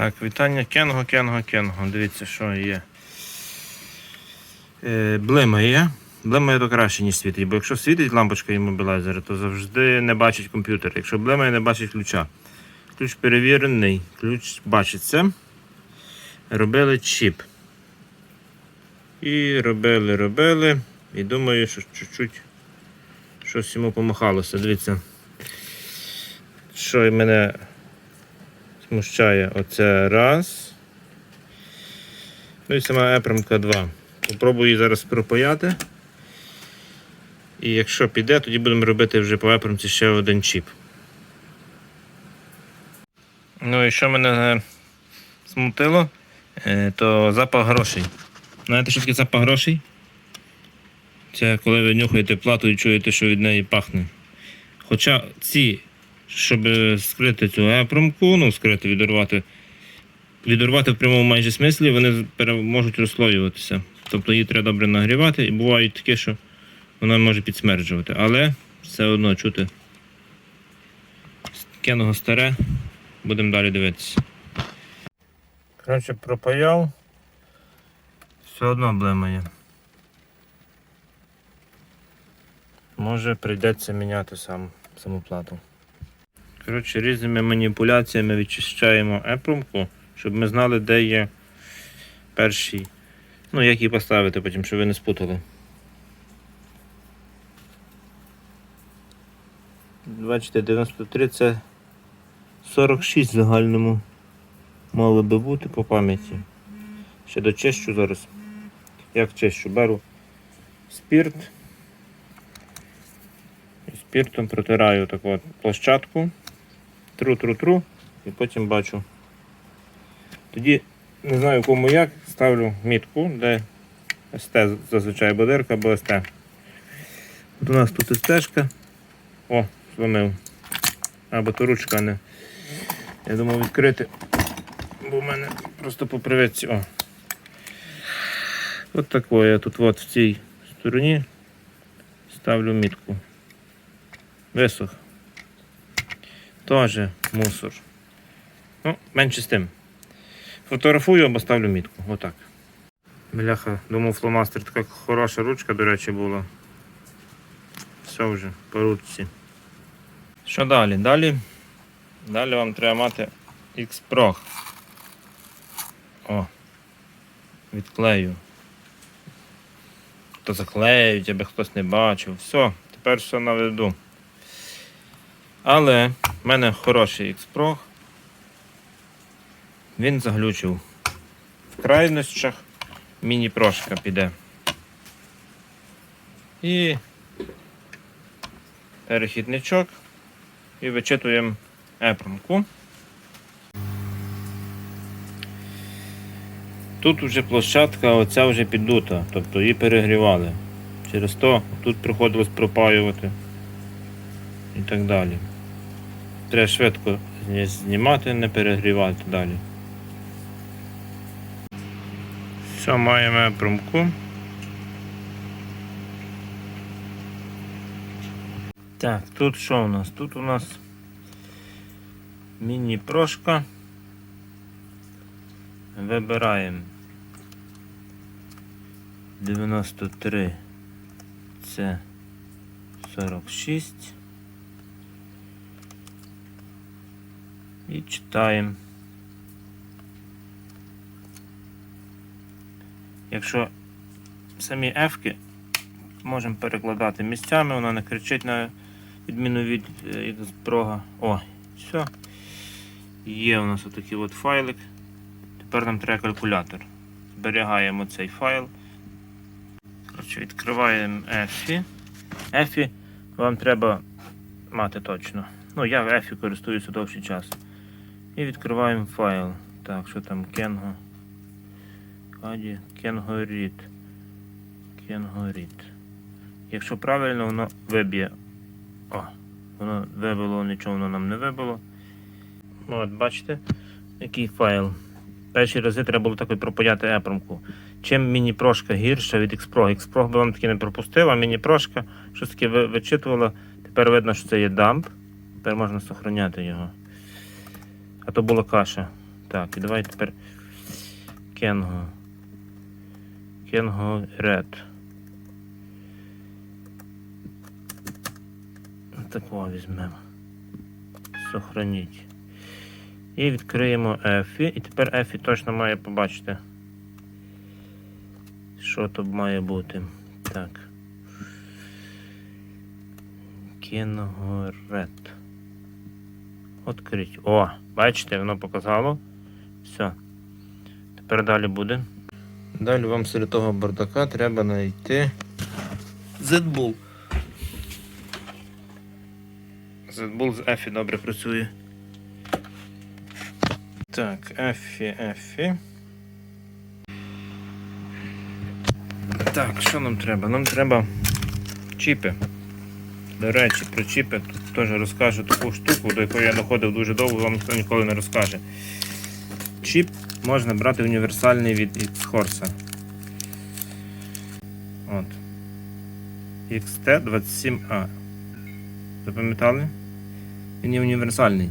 Так, вітання Кенго, Кенго, Кенго. Дивіться, що є. Е, блима є. Блимає то краще, ніж світить, бо якщо світить лампочка іммобілайзера, то завжди не бачить комп'ютер. Якщо блимає, не бачить ключа. Ключ перевірений, ключ бачиться. Робили чіп. І робили, робили. І думаю, що чуть-чуть щось йому помахалося. Дивіться. Що мене смущає оце раз. Ну і сама епромка 2. Попробую її зараз пропаяти. І якщо піде, тоді будемо робити вже по епромці ще один чіп. Ну і що мене е, смутило, е, то запах грошей. Знаєте, що таке запах грошей? Це коли ви нюхаєте плату і чуєте, що від неї пахне. Хоча ці, щоб скрити цю епромку, ну скрити, відірвати, відірвати в прямому майже смислі, вони можуть розслоюватися. Тобто її треба добре нагрівати, і бувають такі, що вона може підсмерджувати. Але все одно чути кеного старе, будемо далі дивитися. Коротше, пропаяв, все одно блимає. Може прийдеться міняти сам, саму плату. Коротше, різними маніпуляціями відчищаємо епромку, щоб ми знали, де є перший. Ну, як її поставити потім, щоб ви не спутали. Бачите, 93 це 46 в загальному мало би бути по пам'яті. Ще дочищу зараз. Як чищу? Беру спірт. І спіртом протираю таку от площадку. Тру-тру-тру і потім бачу. Тоді не знаю кому як, ставлю мітку, де СТ зазвичай бодирка або СТ. От у нас тут СТшка. О, зломив. Або то ручка не. Я думав відкрити. Бо в мене просто по привичці. О. От тако я тут от в цій стороні ставлю мітку. Висох. Тоже мусор. Ну, менше з тим. Фотографую або ставлю мітку. Отак. Бляха, думав, фломастер така хороша ручка, до речі, була. Все вже, по ручці. Що далі? Далі? Далі вам треба мати X-Pro. О. Відклею. То заклеють, аби хтось не бачив. Все, тепер все наведу. Але в мене хороший X-Pro. Він заглючив. В крайностях міні-прошка піде. І перехідничок. І вичитуємо епромку. Тут вже площадка оця вже піддута, тобто її перегрівали. Через то тут приходилось пропаювати і так далі. Треба швидко зні- знімати, не перегрівати далі. Все, маємо промку. Так, тут що у нас? Тут у нас міні-прошка. Вибираємо 93 це 46 і читаємо. Якщо самі ефки можемо перекладати місцями, вона не кричить на відміну від е, прога. О, все. Є у нас отакий от файлик. Тепер нам треба калькулятор. Зберігаємо цей файл. Коротше, відкриваємо EFI. EFI вам треба мати точно. Ну, я EFI користуюся довший час. І відкриваємо файл. Так, що там Kengo. Каді, Кенгоріт. Кенгоріт. Якщо правильно, воно виб'є. О, воно вибило, нічого воно нам не вибило. Ну, От, бачите, який файл. Перші рази треба було так пропаяти епромку. Чим міні-прошка гірша від Xpro. Xpro би вам таки не пропустив, а міні-прошка щось таке ви- вичитувала. Тепер видно, що це є дамп. Тепер можна сохраняти його. А то була каша. Так, і давай тепер Кенго. Кенго Red. Такого візьмемо. Сохраніть. І відкриємо Ефі. І тепер Ефі точно має побачити. Що тут має бути. Так. Кінгорет. Открить. О, бачите, воно показало. Все. Тепер далі буде. Далі вам серед того бардака треба знайти Z-Bull. Z-Bull з Ефі добре працює. Так, Ефі, Ефі. Так, що нам треба? Нам треба чіпи. До речі, про чіпи тут теж розкажу таку штуку, до якої я доходив дуже довго, вам ніхто ніколи не розкаже. Чіп можна брати універсальний від X-Horse. От. XT27A. Запам'ятали? Він є універсальний.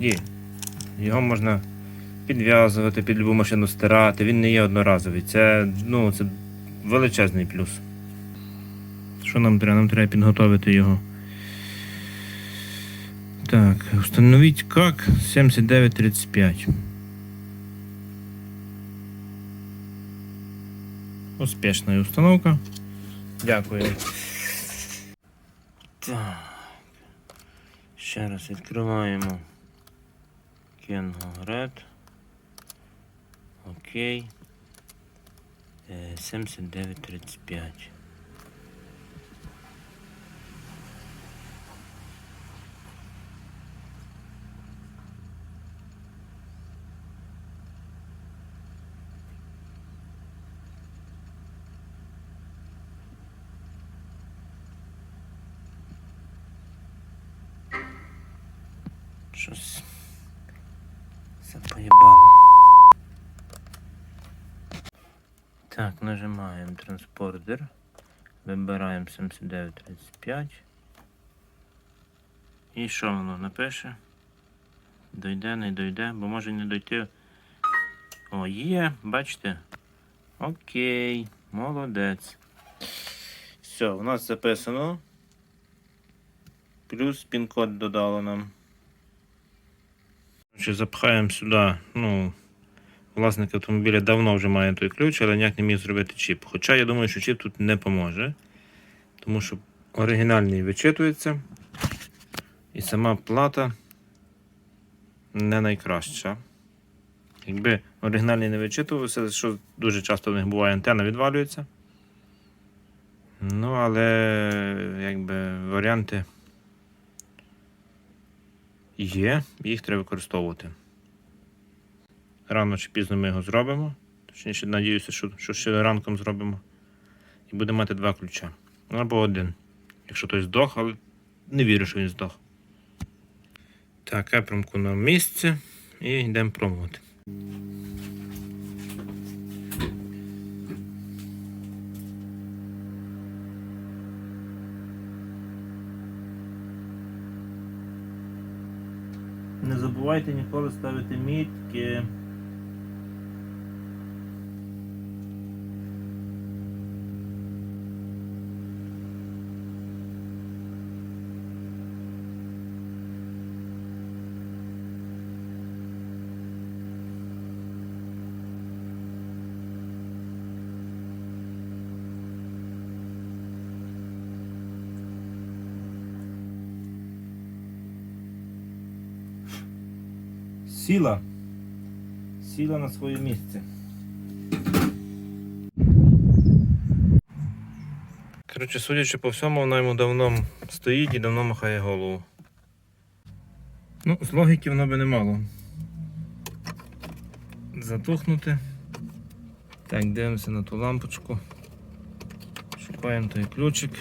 І його можна підв'язувати, під любу машину стирати, він не є одноразовий. Це, ну, це величезний плюс. Що нам треба? Нам треба підготовити його. Так, встановіть как 7935. Успішна установка. Дякую. Так. Ще раз відкриваємо Red. Окей. Е, 7935. Щось все поїбало. Так, нажимаємо транспортер. Вибираємо 7935. І що воно напише? Дойде, не дойде, бо може не дойти. О, є, бачите? Окей, молодець. Все, у нас записано. Плюс пін-код додало нам. Запхаємо сюди, ну, власник автомобіля давно вже має той ключ, але ніяк не міг зробити чіп. Хоча я думаю, що чіп тут не поможе, тому що оригінальний вичитується, і сама плата не найкраща. Якби оригінальний не вичитувався, що дуже часто в них буває, антенна відвалюється. Ну, але якби варіанти є, їх треба використовувати. Рано чи пізно ми його зробимо. Точніше, надіюся, що, що ще ранком зробимо. І будемо мати два ключа. Або один. Якщо той здох, але не вірю, що він здох. Так, епромку на місці і йдемо пробувати. Не забувайте ніколи ставити мітки. Сіла. Сіла на своє місце. Коротше, судячи по всьому, вона йому давно стоїть і давно махає голову. Ну, з логіки воно би не мало. Затухнути. Так, дивимося на ту лампочку. Шукаємо той ключик.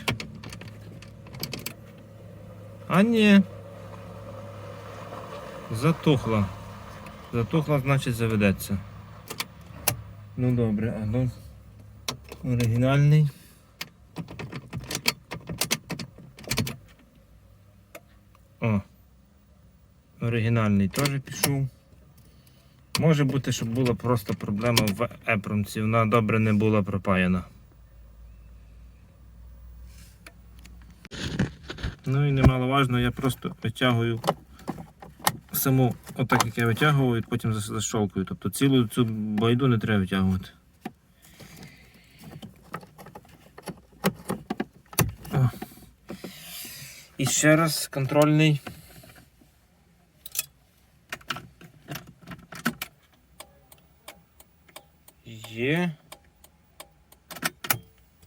А ні. Затухла. Затухла, значить заведеться. Ну добре, а ну оригінальний. О. Оригінальний теж пішов. Може бути, щоб була просто проблема в епромці, вона добре не була пропаяна. Ну і немаловажно, я просто витягую саму, отак як я витягував, і потім защолкую. Тобто цілу цю байду не треба витягувати. О. І ще раз контрольний. Є.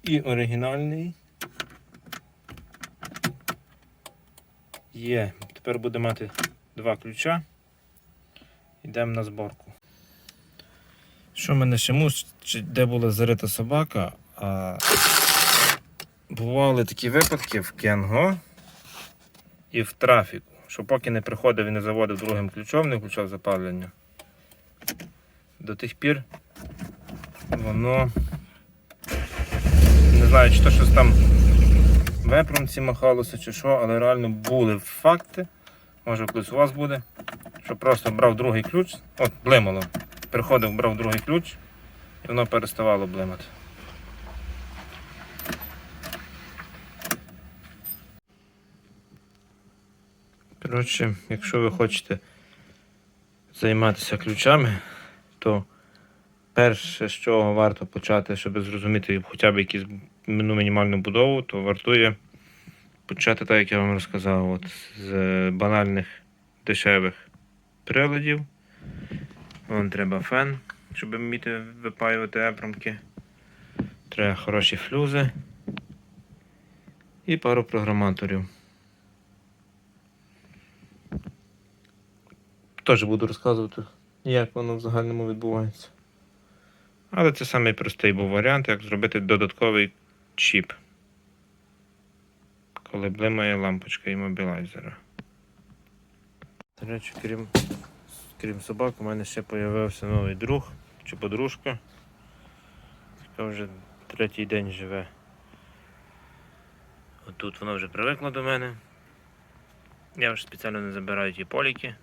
І оригінальний. Є. Тепер буде мати два ключа. Йдемо на зборку. Що мене ще мучить, де була зарита собака, а бували такі випадки в Кенго і в трафіку, що поки не приходив і не заводив другим ключом, не включав запалення. До тих пір воно не знаю, чи то щось там в епромці махалося чи що, але реально були факти. Може колись у вас буде, що просто брав другий ключ, от блимало. Приходив, брав другий ключ, і воно переставало блимати. Коротше, якщо ви хочете займатися ключами, то перше, з чого варто почати, щоб зрозуміти хоча б якусь ну, мінімальну будову, то вартує почати так, як я вам розказав, от, з банальних дешевих приладів. Вон треба фен, щоб вміти випаювати епромки. Треба хороші флюзи і пару програматорів. Теж буду розказувати, як воно в загальному відбувається. Але це самий був варіант, як зробити додатковий чіп. Коли блимає лампочка іммобілайзера. До речі, крім, крім собак, у мене ще з'явився новий друг чи подружка, яка вже третій день живе. Отут вона вже привикла до мене. Я вже спеціально не забираю ті поліки.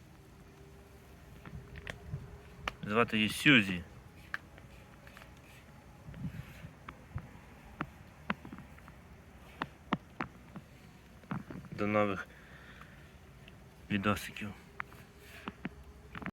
Звати її Сюзі. До нових відосиків.